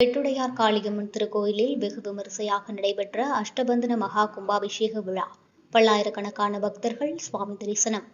வெட்டுடையார் காளியம்மன் திருக்கோயிலில் வெகு விமரிசையாக நடைபெற்ற அஷ்டபந்தன மகா கும்பாபிஷேக விழா. பல்லாயிரக்கணக்கான பக்தர்கள் சுவாமி தரிசனம்.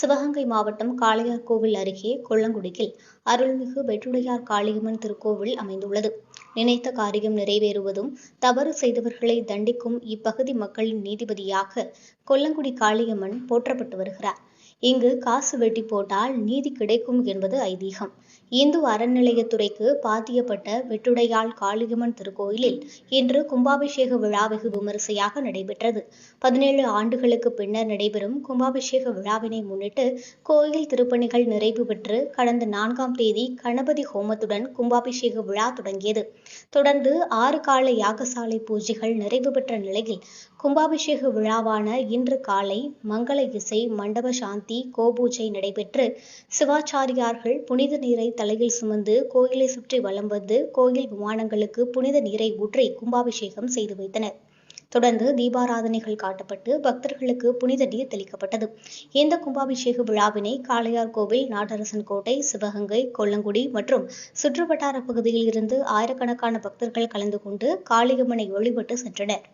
சிவகங்கை மாவட்டம் காளையார்கோவில் அருகே கொல்லங்குடியில் அருள்மிகு வெற்றுடையார் காளியம்மன் திருக்கோவில் அமைந்துள்ளது. நினைத்த காரியம் நிறைவேறுவதும் தவறு செய்தவர்களை தண்டிக்கும் இப்பகுதி மக்களின் நீதிபதியாக கொல்லங்குடி காளியம்மன் போற்றப்பட்டு வருகிறார். இங்கு காசு வெட்டி போட்டால் நீதி கிடைக்கும் என்பது ஐதீகம். இந்து அறநிலையத்துறைக்கு பாத்தியப்பட்ட வெட்டுடையாள் காளியம்மன் திருக்கோயிலில் இன்று கும்பாபிஷேக விழா வெகு விமரிசையாக நடைபெற்றது. பதினேழு ஆண்டுகளுக்கு பின்னர் நடைபெறும் கும்பாபிஷேக விழாவினை முன்னிட்டு கோயில் திருப்பணிகள் நிறைவு பெற்று கடந்த நான்காம் தேதி கணபதி ஹோமத்துடன் கும்பாபிஷேக விழா தொடங்கியது. தொடர்ந்து ஆறு கால யாகசாலை பூஜைகள் நிறைவு பெற்ற நிலையில் கும்பாபிஷேக விழாவான இன்று காலை மங்கள இசை மண்டப சாந்தி கோபூஜை நடைபெற்று சிவாச்சாரியார்கள் புனித நீரை தலையில் சுமந்து கோயிலை சுற்றி வலம் வந்து கோயில் விமானங்களுக்கு புனித நீரை ஊற்றி கும்பாபிஷேகம் செய்து வைத்தனர். தொடர்ந்து தீபாராதனைகள் காட்டப்பட்டு பக்தர்களுக்கு புனித நீர் தெளிக்கப்பட்டது. இந்த கும்பாபிஷேக விழாவினை காளையார் கோவில் நாட்டரசன் கோட்டை சிவகங்கை கொல்லங்குடி மற்றும் சுற்றுவட்டார பகுதியில் இருந்து ஆயிரக்கணக்கான பக்தர்கள் கலந்து கொண்டு காளியம்மனை வழிபட்டு சென்றனர்.